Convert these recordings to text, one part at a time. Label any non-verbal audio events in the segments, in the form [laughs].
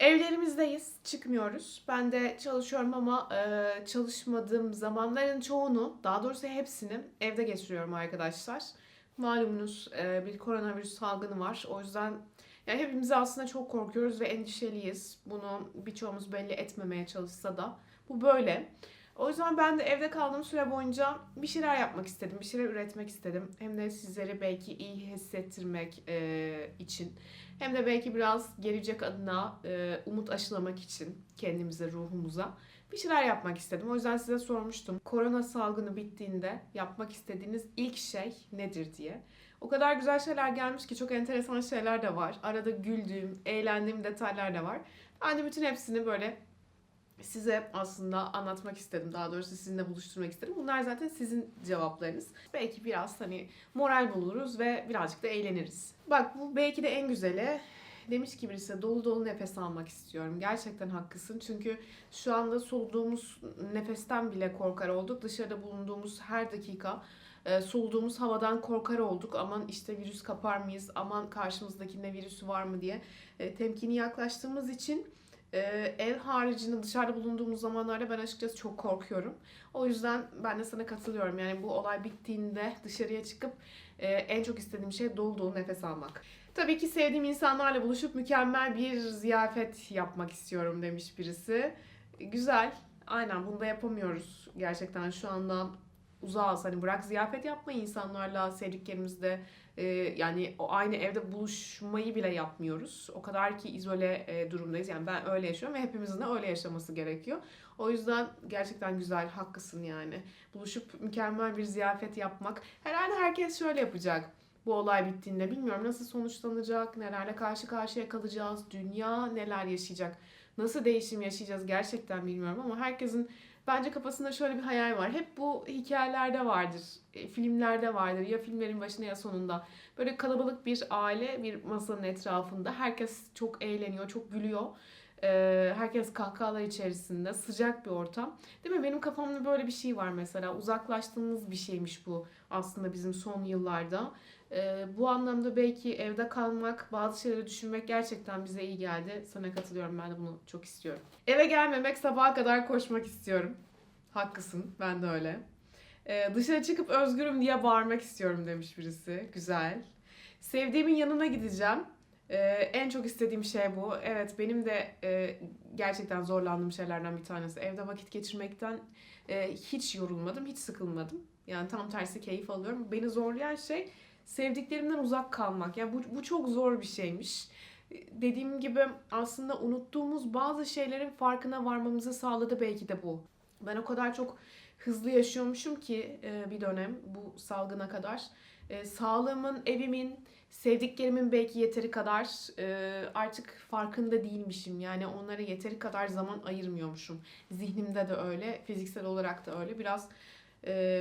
Evlerimizdeyiz, çıkmıyoruz. Ben de çalışıyorum ama e, çalışmadığım zamanların çoğunu, daha doğrusu hepsini evde geçiriyorum arkadaşlar. Malumunuz e, bir koronavirüs salgını var. O yüzden yani hepimiz aslında çok korkuyoruz ve endişeliyiz. Bunu birçoğumuz belli etmemeye çalışsa da bu böyle. O yüzden ben de evde kaldığım süre boyunca bir şeyler yapmak istedim, bir şeyler üretmek istedim. Hem de sizleri belki iyi hissettirmek e, için, hem de belki biraz gelecek adına e, umut aşılamak için kendimize, ruhumuza bir şeyler yapmak istedim. O yüzden size sormuştum. Korona salgını bittiğinde yapmak istediğiniz ilk şey nedir diye. O kadar güzel şeyler gelmiş ki çok enteresan şeyler de var. Arada güldüğüm, eğlendiğim detaylar da var. Ben de bütün hepsini böyle size aslında anlatmak istedim. Daha doğrusu sizinle buluşturmak istedim. Bunlar zaten sizin cevaplarınız. Belki biraz hani moral buluruz ve birazcık da eğleniriz. Bak bu belki de en güzeli. Demiş ki birisi dolu dolu nefes almak istiyorum. Gerçekten haklısın. Çünkü şu anda soluduğumuz nefesten bile korkar olduk. Dışarıda bulunduğumuz her dakika e, havadan korkar olduk. Aman işte virüs kapar mıyız? Aman karşımızdakinde virüsü var mı diye e, temkini yaklaştığımız için e, ev haricinde dışarıda bulunduğumuz zamanlarda ben açıkçası çok korkuyorum. O yüzden ben de sana katılıyorum. Yani bu olay bittiğinde dışarıya çıkıp e, en çok istediğim şey dolu dolu nefes almak. Tabii ki sevdiğim insanlarla buluşup mükemmel bir ziyafet yapmak istiyorum demiş birisi. Güzel. Aynen bunu da yapamıyoruz gerçekten şu anda uzağız. Hani bırak ziyafet yapmayı insanlarla sevdiklerimizle e, yani o aynı evde buluşmayı bile yapmıyoruz. O kadar ki izole e, durumdayız. Yani ben öyle yaşıyorum ve hepimizin de öyle yaşaması gerekiyor. O yüzden gerçekten güzel, haklısın yani. Buluşup mükemmel bir ziyafet yapmak. Herhalde herkes şöyle yapacak bu olay bittiğinde. Bilmiyorum nasıl sonuçlanacak, nelerle karşı karşıya kalacağız, dünya neler yaşayacak, nasıl değişim yaşayacağız gerçekten bilmiyorum ama herkesin Bence kafasında şöyle bir hayal var. Hep bu hikayelerde vardır, e, filmlerde vardır. Ya filmlerin başında ya sonunda. Böyle kalabalık bir aile bir masanın etrafında. Herkes çok eğleniyor, çok gülüyor. Herkes kahkahalar içerisinde. Sıcak bir ortam. Değil mi? Benim kafamda böyle bir şey var mesela. Uzaklaştığımız bir şeymiş bu aslında bizim son yıllarda. Ee, bu anlamda belki evde kalmak, bazı şeyleri düşünmek gerçekten bize iyi geldi. Sana katılıyorum. Ben de bunu çok istiyorum. Eve gelmemek, sabaha kadar koşmak istiyorum. Haklısın. Ben de öyle. Ee, dışarı çıkıp özgürüm diye bağırmak istiyorum demiş birisi. Güzel. Sevdiğimin yanına gideceğim. Ee, en çok istediğim şey bu. Evet benim de e, gerçekten zorlandığım şeylerden bir tanesi. Evde vakit geçirmekten e, hiç yorulmadım, hiç sıkılmadım. Yani tam tersi keyif alıyorum. Beni zorlayan şey sevdiklerimden uzak kalmak. Yani bu, bu çok zor bir şeymiş. Dediğim gibi aslında unuttuğumuz bazı şeylerin farkına varmamızı sağladı belki de bu. Ben o kadar çok hızlı yaşıyormuşum ki e, bir dönem bu salgına kadar. E, sağlığımın, evimin, sevdiklerimin belki yeteri kadar e, artık farkında değilmişim. Yani onlara yeteri kadar zaman ayırmıyormuşum. Zihnimde de öyle, fiziksel olarak da öyle. Biraz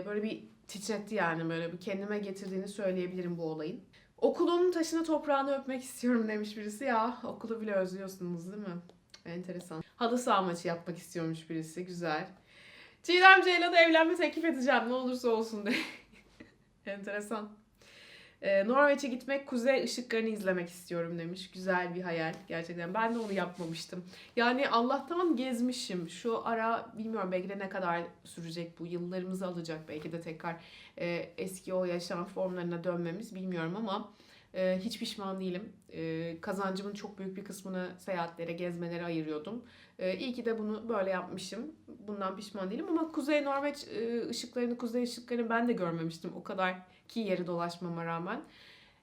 böyle bir titretti yani böyle bir kendime getirdiğini söyleyebilirim bu olayın. Okulun taşını toprağını öpmek [laughs] istiyorum demiş birisi. Ya okulu bile özlüyorsunuz değil mi? Enteresan. Halı saha maçı yapmak istiyormuş birisi. Güzel. Çiğdem Ceylan'a evlenme teklif edeceğim ne olursa olsun de. [laughs] Enteresan. Ee, Norveç'e gitmek, kuzey ışıklarını izlemek istiyorum demiş. Güzel bir hayal gerçekten. Ben de onu yapmamıştım. Yani Allah'tan gezmişim. Şu ara bilmiyorum belki de ne kadar sürecek bu. Yıllarımızı alacak belki de tekrar e, eski o yaşam formlarına dönmemiz bilmiyorum ama e, hiç pişman değilim. E, kazancımın çok büyük bir kısmını seyahatlere, gezmelere ayırıyordum. E, iyi ki de bunu böyle yapmışım. Bundan pişman değilim ama Kuzey Norveç e, ışıklarını, kuzey ışıklarını ben de görmemiştim. O kadar ki yeri dolaşmama rağmen.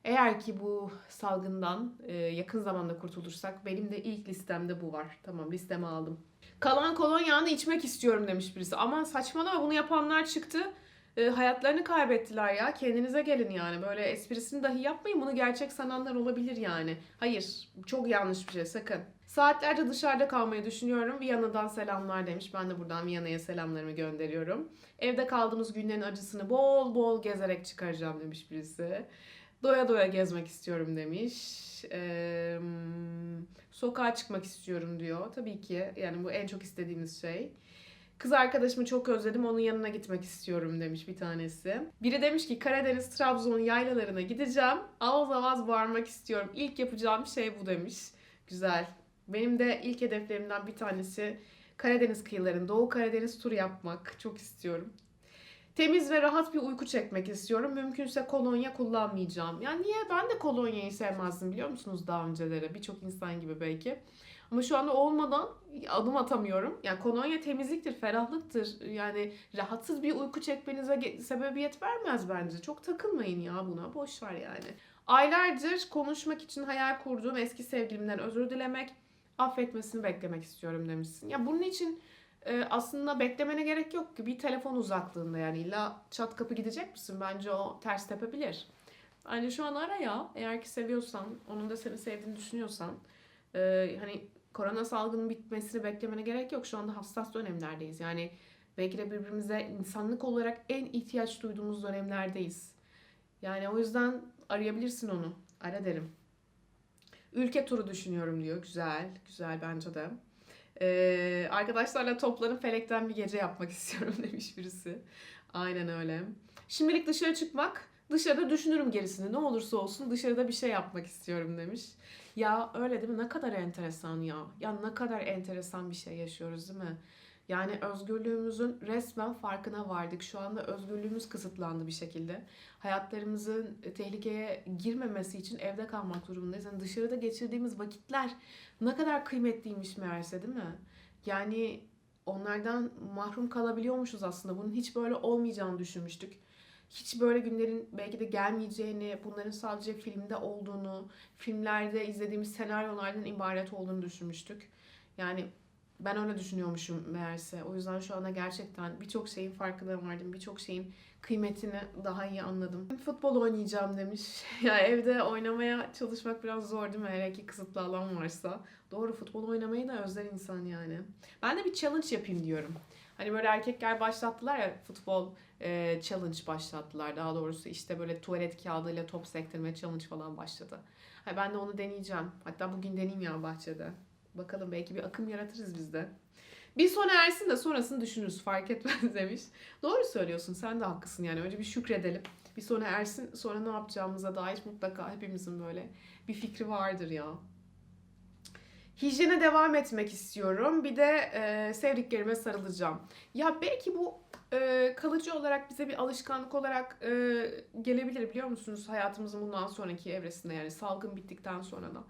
Eğer ki bu salgından e, yakın zamanda kurtulursak benim de ilk listemde bu var. Tamam listeme aldım. Kalan kolonyağını içmek istiyorum demiş birisi. Aman saçmalama bunu yapanlar çıktı. E, hayatlarını kaybettiler ya. Kendinize gelin yani. Böyle esprisini dahi yapmayın. Bunu gerçek sananlar olabilir yani. Hayır. Çok yanlış bir şey. Sakın. Saatlerce dışarıda kalmayı düşünüyorum. Viyana'dan selamlar demiş. Ben de buradan Viyana'ya selamlarımı gönderiyorum. Evde kaldığımız günlerin acısını bol bol gezerek çıkaracağım demiş birisi. Doya doya gezmek istiyorum demiş. Ee, sokağa çıkmak istiyorum diyor. Tabii ki yani bu en çok istediğimiz şey. Kız arkadaşımı çok özledim onun yanına gitmek istiyorum demiş bir tanesi. Biri demiş ki Karadeniz Trabzon yaylalarına gideceğim. Avaz avaz bağırmak istiyorum. İlk yapacağım şey bu demiş. Güzel. Benim de ilk hedeflerimden bir tanesi Karadeniz kıyılarında Doğu Karadeniz turu yapmak. Çok istiyorum. Temiz ve rahat bir uyku çekmek istiyorum. Mümkünse kolonya kullanmayacağım. Yani niye? Ben de kolonyayı sevmezdim biliyor musunuz daha önceleri? Birçok insan gibi belki. Ama şu anda olmadan adım atamıyorum. Yani kolonya temizliktir, ferahlıktır. Yani rahatsız bir uyku çekmenize sebebiyet vermez bence. Çok takılmayın ya buna. Boş ver yani. Aylardır konuşmak için hayal kurduğum eski sevgilimden özür dilemek, affetmesini beklemek istiyorum demişsin. Ya bunun için e, aslında beklemene gerek yok ki. Bir telefon uzaklığında yani illa çat kapı gidecek misin? Bence o ters tepebilir. Bence şu an ara ya. Eğer ki seviyorsan, onun da seni sevdiğini düşünüyorsan. e, hani korona salgının bitmesini beklemene gerek yok. Şu anda hassas dönemlerdeyiz. Yani belki de birbirimize insanlık olarak en ihtiyaç duyduğumuz dönemlerdeyiz. Yani o yüzden arayabilirsin onu. Ara derim. Ülke turu düşünüyorum diyor. Güzel, güzel bence de. Ee, arkadaşlarla toplanıp felekten bir gece yapmak [laughs] istiyorum demiş birisi. Aynen öyle. Şimdilik dışarı çıkmak, dışarıda düşünürüm gerisini. Ne olursa olsun dışarıda bir şey yapmak istiyorum demiş. Ya öyle değil mi? Ne kadar enteresan ya. Ya ne kadar enteresan bir şey yaşıyoruz değil mi? Yani özgürlüğümüzün resmen farkına vardık. Şu anda özgürlüğümüz kısıtlandı bir şekilde. Hayatlarımızın tehlikeye girmemesi için evde kalmak durumundayız. Yani dışarıda geçirdiğimiz vakitler ne kadar kıymetliymiş meğerse değil mi? Yani onlardan mahrum kalabiliyormuşuz aslında. Bunun hiç böyle olmayacağını düşünmüştük. Hiç böyle günlerin belki de gelmeyeceğini, bunların sadece filmde olduğunu, filmlerde izlediğimiz senaryolardan ibaret olduğunu düşünmüştük. Yani ben öyle düşünüyormuşum meğerse. O yüzden şu anda gerçekten birçok şeyin farkına vardım. Birçok şeyin kıymetini daha iyi anladım. Futbol oynayacağım demiş. [laughs] ya evde oynamaya çalışmak biraz zor değil mi? Hele ki kısıtlı alan varsa. Doğru futbol oynamayı da özler insan yani. Ben de bir challenge yapayım diyorum. Hani böyle erkekler başlattılar ya futbol e, challenge başlattılar daha doğrusu. işte böyle tuvalet kağıdıyla top sektirme challenge falan başladı. Ha, ben de onu deneyeceğim. Hatta bugün deneyeyim ya bahçede. Bakalım belki bir akım yaratırız biz de. Bir sona ersin de sonrasını düşünürüz fark etmez [laughs] demiş. Doğru söylüyorsun sen de haklısın yani önce bir şükredelim. Bir sona ersin sonra ne yapacağımıza dair mutlaka hepimizin böyle bir fikri vardır ya. Hijyene devam etmek istiyorum. Bir de e, sevdiklerime sarılacağım. Ya belki bu e, kalıcı olarak bize bir alışkanlık olarak e, gelebilir biliyor musunuz? Hayatımızın bundan sonraki evresinde yani salgın bittikten sonra da.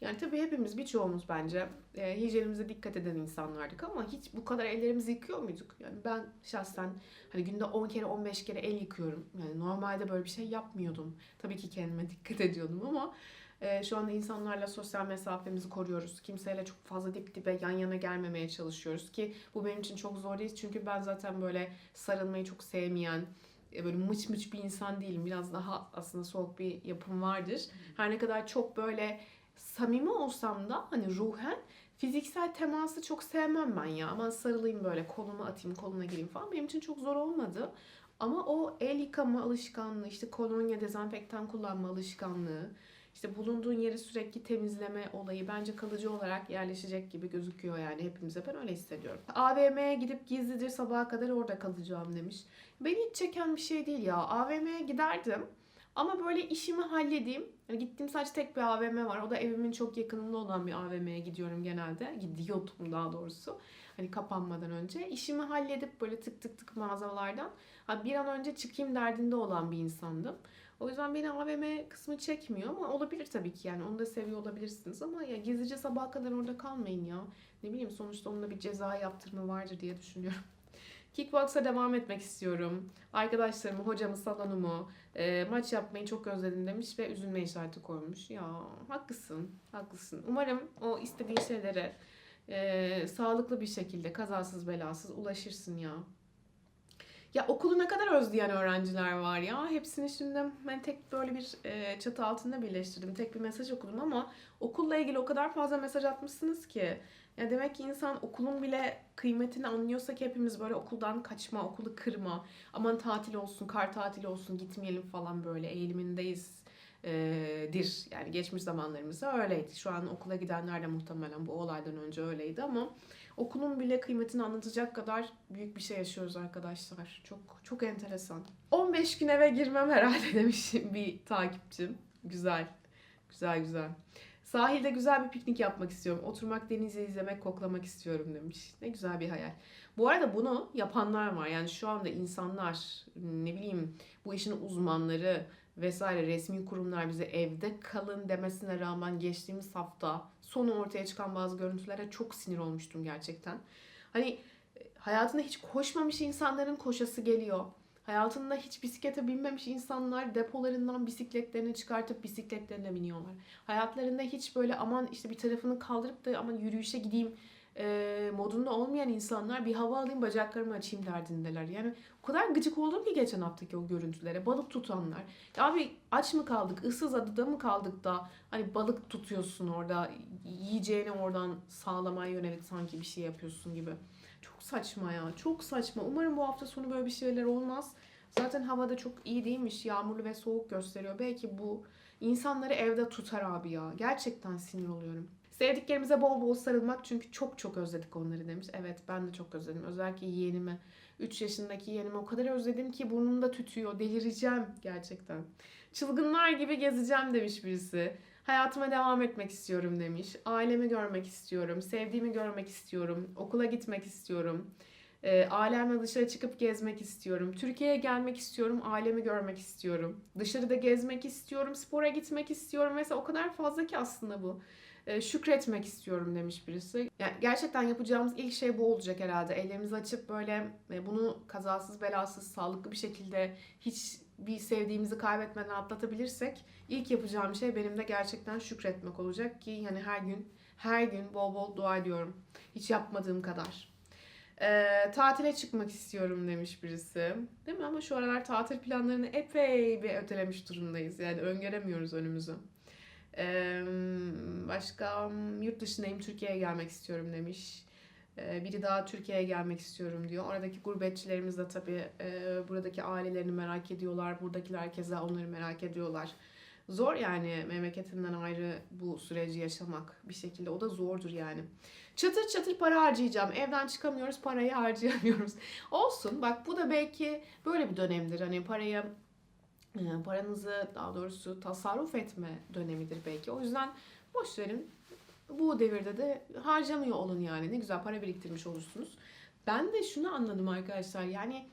Yani tabii hepimiz birçoğumuz bence e, hijyenimize dikkat eden insanlardık ama hiç bu kadar ellerimizi yıkıyor muyduk? Yani ben şahsen hani günde 10 kere 15 kere el yıkıyorum. Yani normalde böyle bir şey yapmıyordum. Tabii ki kendime dikkat ediyordum ama e, şu anda insanlarla sosyal mesafemizi koruyoruz. Kimseyle çok fazla dip dibe yan yana gelmemeye çalışıyoruz ki bu benim için çok zor değil. Çünkü ben zaten böyle sarılmayı çok sevmeyen, e, böyle mıç mıç bir insan değilim. Biraz daha aslında soğuk bir yapım vardır. Her ne kadar çok böyle samimi olsam da hani ruhen fiziksel teması çok sevmem ben ya. Aman sarılayım böyle kolumu atayım koluna gireyim falan. Benim için çok zor olmadı. Ama o el yıkama alışkanlığı, işte kolonya, dezenfektan kullanma alışkanlığı, işte bulunduğun yeri sürekli temizleme olayı bence kalıcı olarak yerleşecek gibi gözüküyor yani hepimize. Ben öyle hissediyorum. AVM'ye gidip gizlice sabaha kadar orada kalacağım demiş. Beni hiç çeken bir şey değil ya. AVM'ye giderdim. Ama böyle işimi halledeyim. Yani gittiğim sadece tek bir AVM var. O da evimin çok yakınında olan bir AVM'ye gidiyorum genelde. Gidiyordum daha doğrusu. Hani kapanmadan önce. İşimi halledip böyle tık tık tık mağazalardan bir an önce çıkayım derdinde olan bir insandım. O yüzden beni AVM kısmı çekmiyor ama olabilir tabii ki yani onu da seviyor olabilirsiniz ama ya gizlice sabaha kadar orada kalmayın ya. Ne bileyim sonuçta onun da bir ceza yaptırımı vardır diye düşünüyorum. Kickbox'a devam etmek istiyorum. Arkadaşlarımı, hocamı, salonumu, e, maç yapmayı çok özledim demiş ve üzülme işareti koymuş. Ya haklısın, haklısın. Umarım o istediğin şeylere e, sağlıklı bir şekilde, kazasız belasız ulaşırsın ya. Ya okulu ne kadar özleyen öğrenciler var ya. Hepsini şimdi ben tek böyle bir e, çatı altında birleştirdim. Tek bir mesaj okudum ama okulla ilgili o kadar fazla mesaj atmışsınız ki. Ya demek ki insan okulun bile kıymetini anlıyorsa ki hepimiz böyle okuldan kaçma, okulu kırma, aman tatil olsun, kar tatili olsun gitmeyelim falan böyle eğilimindeyiz e, dir. Yani geçmiş zamanlarımızda öyleydi. Şu an okula gidenler de muhtemelen bu olaydan önce öyleydi ama okulun bile kıymetini anlatacak kadar büyük bir şey yaşıyoruz arkadaşlar. Çok çok enteresan. 15 gün eve girmem herhalde [laughs] demiş bir takipçim. Güzel. Güzel güzel. Sahilde güzel bir piknik yapmak istiyorum. Oturmak, denizi izlemek, koklamak istiyorum demiş. Ne güzel bir hayal. Bu arada bunu yapanlar var. Yani şu anda insanlar, ne bileyim bu işin uzmanları vesaire resmi kurumlar bize evde kalın demesine rağmen geçtiğimiz hafta sonu ortaya çıkan bazı görüntülere çok sinir olmuştum gerçekten. Hani hayatında hiç koşmamış insanların koşası geliyor. Hayatında hiç bisiklete binmemiş insanlar depolarından bisikletlerini çıkartıp bisikletlerine biniyorlar. Hayatlarında hiç böyle aman işte bir tarafını kaldırıp da aman yürüyüşe gideyim e, modunda olmayan insanlar bir hava alayım bacaklarımı açayım derdindeler. Yani o kadar gıcık oldum ki geçen haftaki o görüntülere. Balık tutanlar. Ya abi aç mı kaldık, ıssız adada mı kaldık da hani balık tutuyorsun orada, yiyeceğini oradan sağlamaya yönelik sanki bir şey yapıyorsun gibi. Çok saçma ya, çok saçma. Umarım bu hafta sonu böyle bir şeyler olmaz. Zaten havada çok iyi değilmiş, yağmurlu ve soğuk gösteriyor. Belki bu insanları evde tutar abi ya. Gerçekten sinir oluyorum. Sevdiklerimize bol bol sarılmak çünkü çok çok özledik onları demiş. Evet ben de çok özledim. Özellikle yeğenimi. 3 yaşındaki yeğenimi o kadar özledim ki burnumda tütüyor. Delireceğim gerçekten. Çılgınlar gibi gezeceğim demiş birisi. Hayatıma devam etmek istiyorum demiş. Ailemi görmek istiyorum. Sevdiğimi görmek istiyorum. Okula gitmek istiyorum. E, ailemle dışarı çıkıp gezmek istiyorum. Türkiye'ye gelmek istiyorum. Ailemi görmek istiyorum. Dışarıda gezmek istiyorum. Spora gitmek istiyorum. Mesela o kadar fazla ki aslında bu. E, şükretmek istiyorum demiş birisi. Yani gerçekten yapacağımız ilk şey bu olacak herhalde. Ellerimizi açıp böyle e, bunu kazasız belasız sağlıklı bir şekilde hiç bir sevdiğimizi kaybetmeden atlatabilirsek ilk yapacağım şey benim de gerçekten şükretmek olacak ki yani her gün her gün bol bol dua ediyorum. Hiç yapmadığım kadar. E, tatile çıkmak istiyorum demiş birisi. Değil mi? Ama şu aralar tatil planlarını epey bir ötelemiş durumdayız. Yani öngöremiyoruz önümüzü. Ee, başka yurt dışındayım Türkiye'ye gelmek istiyorum demiş. Ee, biri daha Türkiye'ye gelmek istiyorum diyor. Oradaki gurbetçilerimiz de tabii e, buradaki ailelerini merak ediyorlar. Buradakiler keza onları merak ediyorlar. Zor yani memleketinden ayrı bu süreci yaşamak bir şekilde. O da zordur yani. Çatır çatır para harcayacağım. Evden çıkamıyoruz, parayı harcayamıyoruz. [laughs] Olsun. Bak bu da belki böyle bir dönemdir. Hani parayı e, paranızı daha doğrusu tasarruf etme dönemidir belki. O yüzden boş verin. Bu devirde de harcamıyor olun yani. Ne güzel para biriktirmiş olursunuz. Ben de şunu anladım arkadaşlar. Yani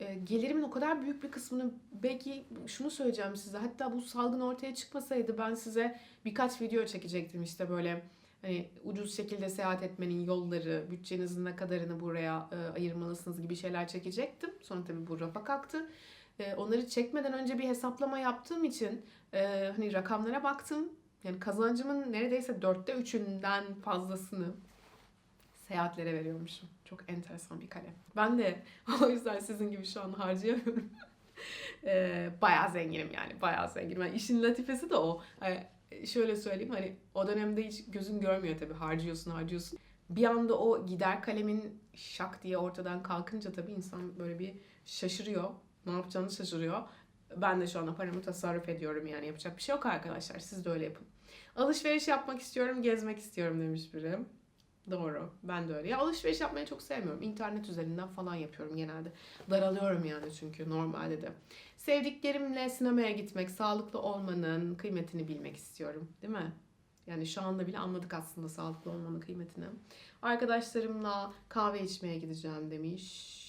e, gelirimin o kadar büyük bir kısmını belki şunu söyleyeceğim size. Hatta bu salgın ortaya çıkmasaydı ben size birkaç video çekecektim işte böyle hani ucuz şekilde seyahat etmenin yolları, bütçenizin ne kadarını buraya e, ayırmalısınız gibi şeyler çekecektim. Sonra tabii bu rafa kalktı. E, onları çekmeden önce bir hesaplama yaptığım için e, hani rakamlara baktım. Yani kazancımın neredeyse dörtte üçünden fazlasını seyahatlere veriyormuşum. Çok enteresan bir kalem. Ben de [laughs] o yüzden sizin gibi şu an harcayamıyorum. [laughs] e, bayağı zenginim yani bayağı zenginim. Yani işin latifesi de o. Yani şöyle söyleyeyim hani o dönemde hiç gözün görmüyor tabii harcıyorsun harcıyorsun. Bir anda o gider kalemin şak diye ortadan kalkınca tabii insan böyle bir şaşırıyor ne yapacağını şaşırıyor. Ben de şu anda paramı tasarruf ediyorum yani yapacak bir şey yok arkadaşlar. Siz de öyle yapın. Alışveriş yapmak istiyorum, gezmek istiyorum demiş biri. Doğru. Ben de öyle. Ya alışveriş yapmayı çok sevmiyorum. İnternet üzerinden falan yapıyorum genelde. Daralıyorum yani çünkü normalde de. Sevdiklerimle sinemaya gitmek, sağlıklı olmanın kıymetini bilmek istiyorum. Değil mi? Yani şu anda bile anladık aslında sağlıklı olmanın kıymetini. Arkadaşlarımla kahve içmeye gideceğim demiş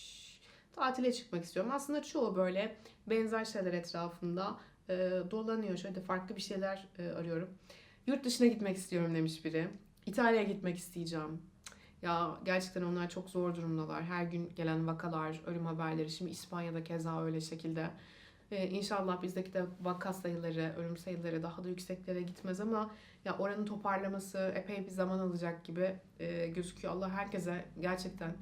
tatile çıkmak istiyorum. Aslında çoğu böyle benzer şeyler etrafında e, dolanıyor. Şöyle farklı bir şeyler e, arıyorum. Yurt dışına gitmek istiyorum demiş biri. İtalya'ya gitmek isteyeceğim. Ya gerçekten onlar çok zor durumdalar. Her gün gelen vakalar, ölüm haberleri. Şimdi İspanya'da keza öyle şekilde. Ee, inşallah bizdeki de vaka sayıları, ölüm sayıları daha da yükseklere gitmez ama ya oranın toparlaması epey bir zaman alacak gibi e, gözüküyor. Allah herkese gerçekten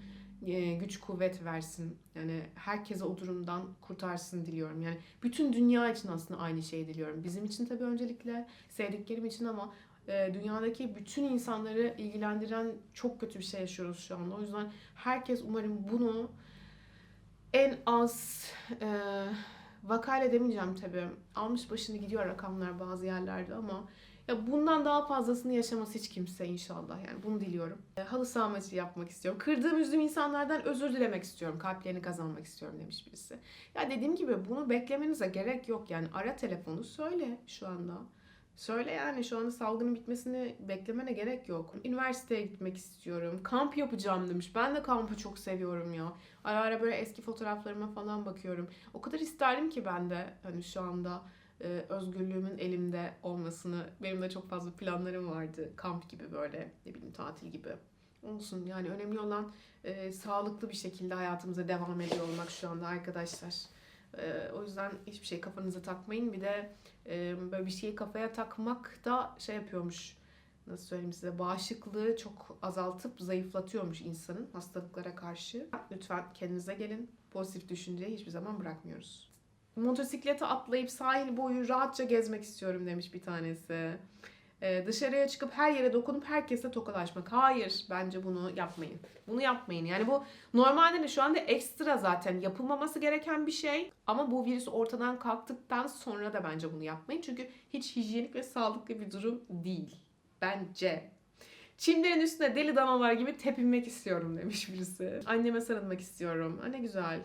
güç kuvvet versin. Yani herkese o durumdan kurtarsın diliyorum. Yani bütün dünya için aslında aynı şeyi diliyorum. Bizim için tabii öncelikle sevdiklerim için ama dünyadaki bütün insanları ilgilendiren çok kötü bir şey yaşıyoruz şu anda. O yüzden herkes umarım bunu en az e, vakayla demeyeceğim tabii. Almış başını gidiyor rakamlar bazı yerlerde ama ya bundan daha fazlasını yaşaması hiç kimse inşallah. Yani bunu diliyorum. E, halı saha maçı yapmak istiyorum. Kırdığım üzdüğüm insanlardan özür dilemek istiyorum. Kalplerini kazanmak istiyorum demiş birisi. Ya dediğim gibi bunu beklemenize gerek yok. Yani ara telefonu söyle şu anda. Söyle yani şu anda salgının bitmesini beklemene gerek yok. Üniversiteye gitmek istiyorum. Kamp yapacağım demiş. Ben de kampı çok seviyorum ya. Ara ara böyle eski fotoğraflarıma falan bakıyorum. O kadar isterdim ki ben de hani şu anda e, özgürlüğümün elimde olmasını. Benim de çok fazla planlarım vardı. Kamp gibi böyle ne bileyim tatil gibi. Olsun yani önemli olan e, sağlıklı bir şekilde hayatımıza devam ediyor olmak şu anda arkadaşlar. E, o yüzden hiçbir şey kafanıza takmayın. Bir de e, böyle bir şeyi kafaya takmak da şey yapıyormuş. Nasıl söyleyeyim size bağışıklığı çok azaltıp zayıflatıyormuş insanın hastalıklara karşı. Lütfen kendinize gelin. Pozitif düşünceyi hiçbir zaman bırakmıyoruz. Motosiklete atlayıp sahil boyu rahatça gezmek istiyorum demiş bir tanesi. Ee, dışarıya çıkıp her yere dokunup herkesle tokalaşmak. Hayır bence bunu yapmayın. Bunu yapmayın. Yani bu normalde de şu anda ekstra zaten yapılmaması gereken bir şey. Ama bu virüs ortadan kalktıktan sonra da bence bunu yapmayın. Çünkü hiç hijyenik ve sağlıklı bir durum değil. Bence. Çimlerin üstüne deli danalar gibi tepinmek istiyorum demiş birisi. Anneme sarılmak istiyorum. Ha ne güzel.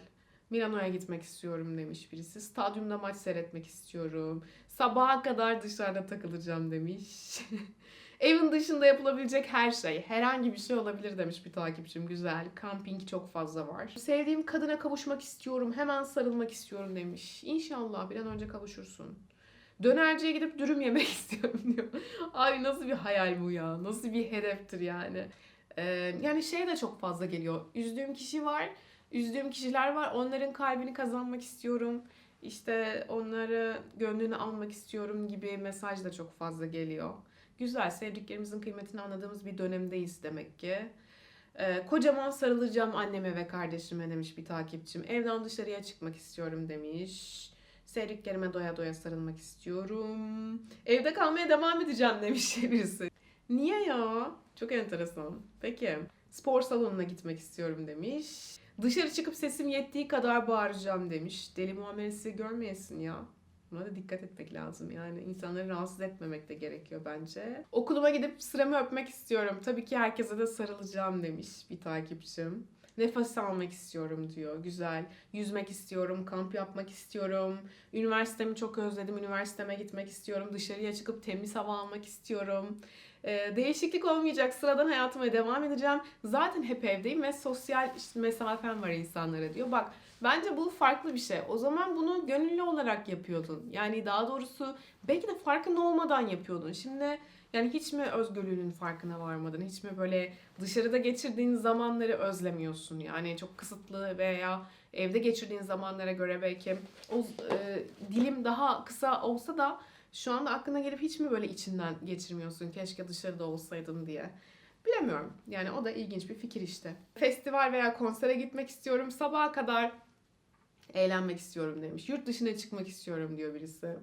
Milano'ya gitmek istiyorum demiş birisi. Stadyumda maç seyretmek istiyorum. Sabaha kadar dışarıda takılacağım demiş. [laughs] Evin dışında yapılabilecek her şey. Herhangi bir şey olabilir demiş bir takipçim. Güzel. Kamping çok fazla var. Sevdiğim kadına kavuşmak istiyorum. Hemen sarılmak istiyorum demiş. İnşallah bir an önce kavuşursun. Dönerciye gidip dürüm yemek [laughs] istiyorum diyor. Abi nasıl bir hayal bu ya? Nasıl bir hedeftir yani? Ee, yani şey de çok fazla geliyor. Üzdüğüm kişi var. Üzdüğüm kişiler var. Onların kalbini kazanmak istiyorum. İşte onları gönlünü almak istiyorum gibi mesaj da çok fazla geliyor. Güzel, sevdiklerimizin kıymetini anladığımız bir dönemdeyiz demek ki. Ee, kocaman sarılacağım anneme ve kardeşime demiş bir takipçim. Evden dışarıya çıkmak istiyorum demiş. Sevdiklerime doya doya sarılmak istiyorum. Evde kalmaya devam edeceğim demiş [laughs] birisi. Niye ya? Çok enteresan. Peki. Spor salonuna gitmek istiyorum demiş. Dışarı çıkıp sesim yettiği kadar bağıracağım demiş. Deli muamelesi görmeyesin ya. Buna da dikkat etmek lazım yani. insanları rahatsız etmemek de gerekiyor bence. Okuluma gidip sıramı öpmek istiyorum. Tabii ki herkese de sarılacağım demiş bir takipçim. Nefes almak istiyorum diyor. Güzel. Yüzmek istiyorum, kamp yapmak istiyorum. Üniversitemi çok özledim. Üniversiteme gitmek istiyorum. Dışarıya çıkıp temiz hava almak istiyorum. Ee, değişiklik olmayacak. Sıradan hayatıma devam edeceğim. Zaten hep evdeyim ve sosyal mesafem var insanlara diyor. Bak bence bu farklı bir şey. O zaman bunu gönüllü olarak yapıyordun. Yani daha doğrusu belki de farkında olmadan yapıyordun. Şimdi yani hiç mi özgürlüğünün farkına varmadın? Hiç mi böyle dışarıda geçirdiğin zamanları özlemiyorsun? Yani çok kısıtlı veya evde geçirdiğin zamanlara göre belki o e, dilim daha kısa olsa da şu anda aklına gelip hiç mi böyle içinden geçirmiyorsun? Keşke dışarıda olsaydım diye. Bilemiyorum. Yani o da ilginç bir fikir işte. Festival veya konsere gitmek istiyorum. Sabaha kadar eğlenmek istiyorum demiş. Yurt dışına çıkmak istiyorum diyor birisi.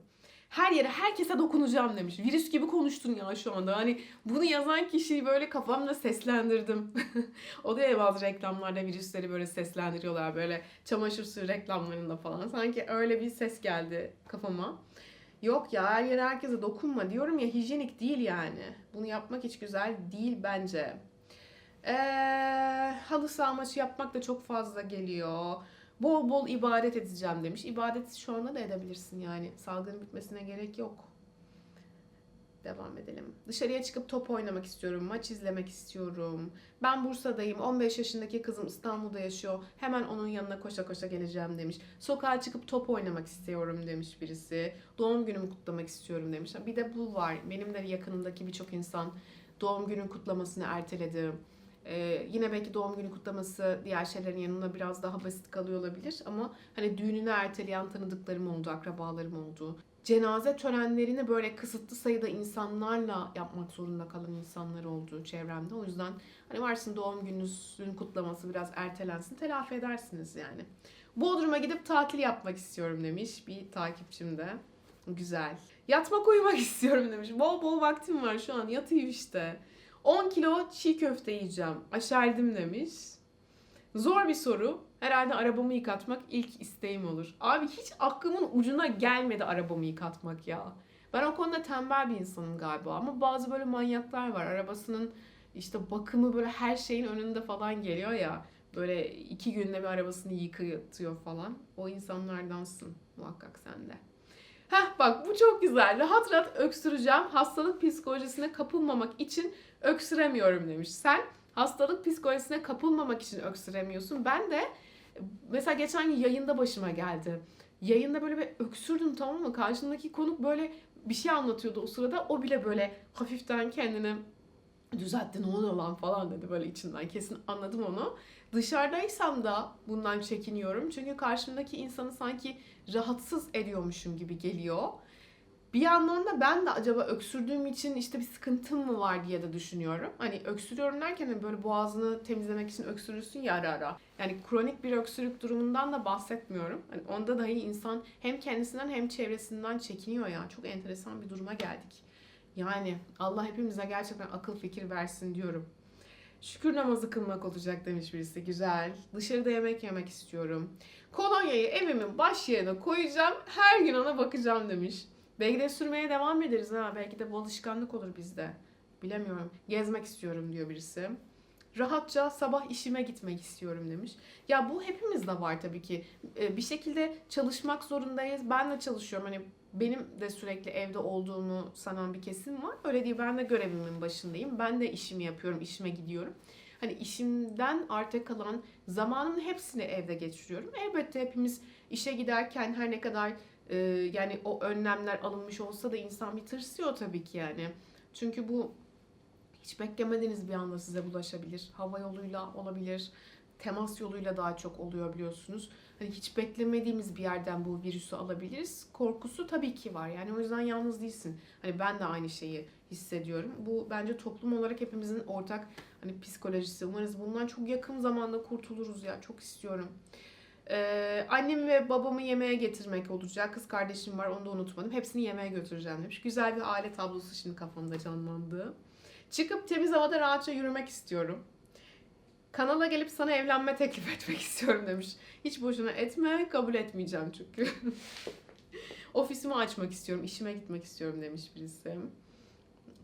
Her yere herkese dokunacağım demiş. Virüs gibi konuştun ya şu anda. Hani bunu yazan kişiyi böyle kafamda seslendirdim. [laughs] Oluyor ya bazı reklamlarda virüsleri böyle seslendiriyorlar. Böyle çamaşır suyu reklamlarında falan. Sanki öyle bir ses geldi kafama. Yok ya her yere herkese dokunma diyorum ya hijyenik değil yani. Bunu yapmak hiç güzel değil bence. Ee, halı saha maçı yapmak da çok fazla geliyor. Bol bol ibadet edeceğim demiş. İbadet şu anda da edebilirsin yani. Salgının bitmesine gerek yok. Devam edelim. Dışarıya çıkıp top oynamak istiyorum. Maç izlemek istiyorum. Ben Bursa'dayım. 15 yaşındaki kızım İstanbul'da yaşıyor. Hemen onun yanına koşa koşa geleceğim demiş. Sokağa çıkıp top oynamak istiyorum demiş birisi. Doğum günümü kutlamak istiyorum demiş. Bir de bu var. Benim de yakınımdaki birçok insan doğum günün kutlamasını erteledi. Ee, yine belki doğum günü kutlaması diğer şeylerin yanında biraz daha basit kalıyor olabilir ama hani düğününü erteleyen tanıdıklarım oldu, akrabalarım oldu. Cenaze törenlerini böyle kısıtlı sayıda insanlarla yapmak zorunda kalan insanlar oldu çevremde. O yüzden hani varsın doğum gününüzün kutlaması biraz ertelensin, telafi edersiniz yani. Bodrum'a gidip tatil yapmak istiyorum demiş bir takipçim de. Güzel. Yatmak uyumak [laughs] istiyorum demiş. Bol bol vaktim var şu an yatayım işte. 10 kilo çiğ köfte yiyeceğim. Aşerdim demiş. Zor bir soru. Herhalde arabamı yıkatmak ilk isteğim olur. Abi hiç aklımın ucuna gelmedi arabamı yıkatmak ya. Ben o konuda tembel bir insanım galiba ama bazı böyle manyaklar var. Arabasının işte bakımı böyle her şeyin önünde falan geliyor ya. Böyle iki günde bir arabasını yıkatıyor falan. O insanlardansın muhakkak sende. Heh bak bu çok güzel. Rahat rahat öksüreceğim. Hastalık psikolojisine kapılmamak için öksüremiyorum demiş. Sen hastalık psikolojisine kapılmamak için öksüremiyorsun. Ben de mesela geçen yayında başıma geldi. Yayında böyle bir öksürdüm tamam mı? Karşımdaki konuk böyle bir şey anlatıyordu o sırada. O bile böyle hafiften kendini düzeltti ne oluyor lan falan dedi böyle içinden. Kesin anladım onu. Dışarıdaysam da bundan çekiniyorum. Çünkü karşımdaki insanı sanki rahatsız ediyormuşum gibi geliyor. Bir yandan da ben de acaba öksürdüğüm için işte bir sıkıntım mı var diye de düşünüyorum. Hani öksürüyorum derken de böyle boğazını temizlemek için öksürürsün ya ara ara. Yani kronik bir öksürük durumundan da bahsetmiyorum. Hani onda dahi insan hem kendisinden hem çevresinden çekiniyor ya. Çok enteresan bir duruma geldik. Yani Allah hepimize gerçekten akıl fikir versin diyorum. Şükür namazı kılmak olacak demiş birisi. Güzel. Dışarıda yemek yemek istiyorum. Kolonyayı evimin baş yerine koyacağım. Her gün ona bakacağım demiş. Belki de sürmeye devam ederiz ha. Belki de bu alışkanlık olur bizde. Bilemiyorum. Gezmek istiyorum diyor birisi. Rahatça sabah işime gitmek istiyorum demiş. Ya bu hepimizde var tabii ki. Ee, Bir şekilde çalışmak zorundayız. Ben de çalışıyorum. Hani benim de sürekli evde olduğumu sanan bir kesim var. Öyle değil. Ben de görevimin başındayım. Ben de işimi yapıyorum. işime gidiyorum. Hani işimden arta kalan zamanımın hepsini evde geçiriyorum. Elbette hepimiz işe giderken her ne kadar e, yani o önlemler alınmış olsa da insan bir tırsıyor tabii ki yani. Çünkü bu hiç beklemediğiniz bir anda size bulaşabilir. Hava yoluyla olabilir. Temas yoluyla daha çok oluyor biliyorsunuz. Hani hiç beklemediğimiz bir yerden bu virüsü alabiliriz. Korkusu tabii ki var. Yani o yüzden yalnız değilsin. Hani ben de aynı şeyi hissediyorum. Bu bence toplum olarak hepimizin ortak hani psikolojisi. Umarız bundan çok yakın zamanda kurtuluruz ya. Çok istiyorum. Ee, annemi ve babamı yemeğe getirmek olacak. Kız kardeşim var onu da unutmadım. Hepsini yemeğe götüreceğim demiş. Güzel bir aile tablosu şimdi kafamda canlandı. Çıkıp temiz havada rahatça yürümek istiyorum. Kanala gelip sana evlenme teklif etmek [laughs] istiyorum demiş. Hiç boşuna etme, kabul etmeyeceğim çünkü. [laughs] Ofisimi açmak istiyorum, işime gitmek istiyorum demiş birisi.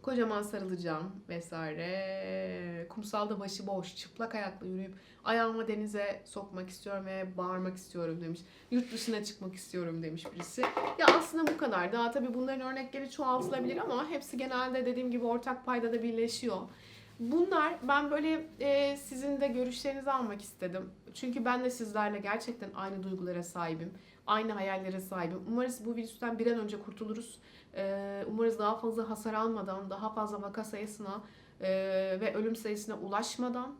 Kocaman sarılacağım vesaire. Kumsalda başıboş, çıplak ayakla yürüyüp ayağımı denize sokmak istiyorum ve bağırmak istiyorum demiş. Yurt dışına çıkmak istiyorum demiş birisi. Ya aslında bu kadar. Daha tabii bunların örnekleri çoğaltılabilir ama hepsi genelde dediğim gibi ortak paydada birleşiyor. Bunlar ben böyle e, sizin de görüşlerinizi almak istedim. Çünkü ben de sizlerle gerçekten aynı duygulara sahibim. Aynı hayallere sahibim. Umarız bu virüsten bir an önce kurtuluruz. E, umarız daha fazla hasar almadan, daha fazla vaka sayısına e, ve ölüm sayısına ulaşmadan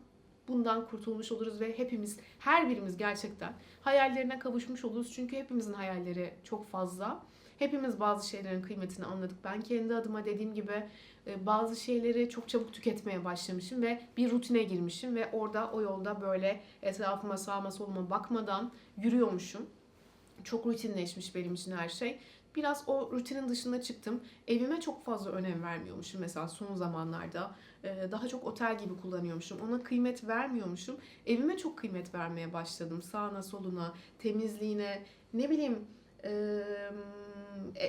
bundan kurtulmuş oluruz ve hepimiz, her birimiz gerçekten hayallerine kavuşmuş oluruz. Çünkü hepimizin hayalleri çok fazla. Hepimiz bazı şeylerin kıymetini anladık. Ben kendi adıma dediğim gibi e, bazı şeyleri çok çabuk tüketmeye başlamışım ve bir rutine girmişim ve orada o yolda böyle etrafıma sağıma soluma bakmadan yürüyormuşum. Çok rutinleşmiş benim için her şey. Biraz o rutinin dışına çıktım. Evime çok fazla önem vermiyormuşum mesela son zamanlarda. E, Daha çok otel gibi kullanıyormuşum. Ona kıymet vermiyormuşum. Evime çok kıymet vermeye başladım. Sağına soluna, temizliğine, ne bileyim e,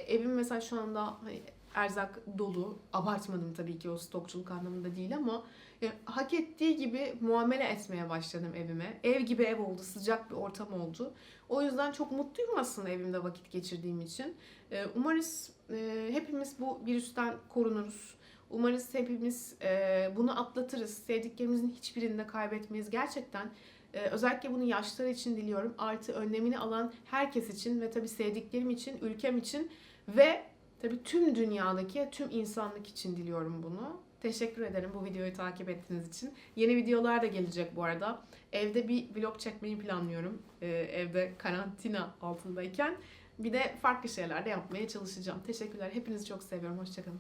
evim mesela şu anda hani erzak dolu. Abartmadım tabii ki o stokçuluk anlamında değil ama yani hak ettiği gibi muamele etmeye başladım evime. Ev gibi ev oldu, sıcak bir ortam oldu. O yüzden çok mutluyum aslında evimde vakit geçirdiğim için. Ee, Umarız e, hepimiz bu virüsten korunuruz. Umarız hepimiz e, bunu atlatırız. Sevdiklerimizin hiçbirini de kaybetmeyiz. Gerçekten e, özellikle bunu yaşlılar için diliyorum. Artı önlemini alan herkes için ve tabii sevdiklerim için, ülkem için ve tabii tüm dünyadaki tüm insanlık için diliyorum bunu. Teşekkür ederim bu videoyu takip ettiğiniz için. Yeni videolar da gelecek bu arada. Evde bir vlog çekmeyi planlıyorum. Ee, evde karantina altındayken. Bir de farklı şeyler de yapmaya çalışacağım. Teşekkürler. Hepinizi çok seviyorum. Hoşçakalın.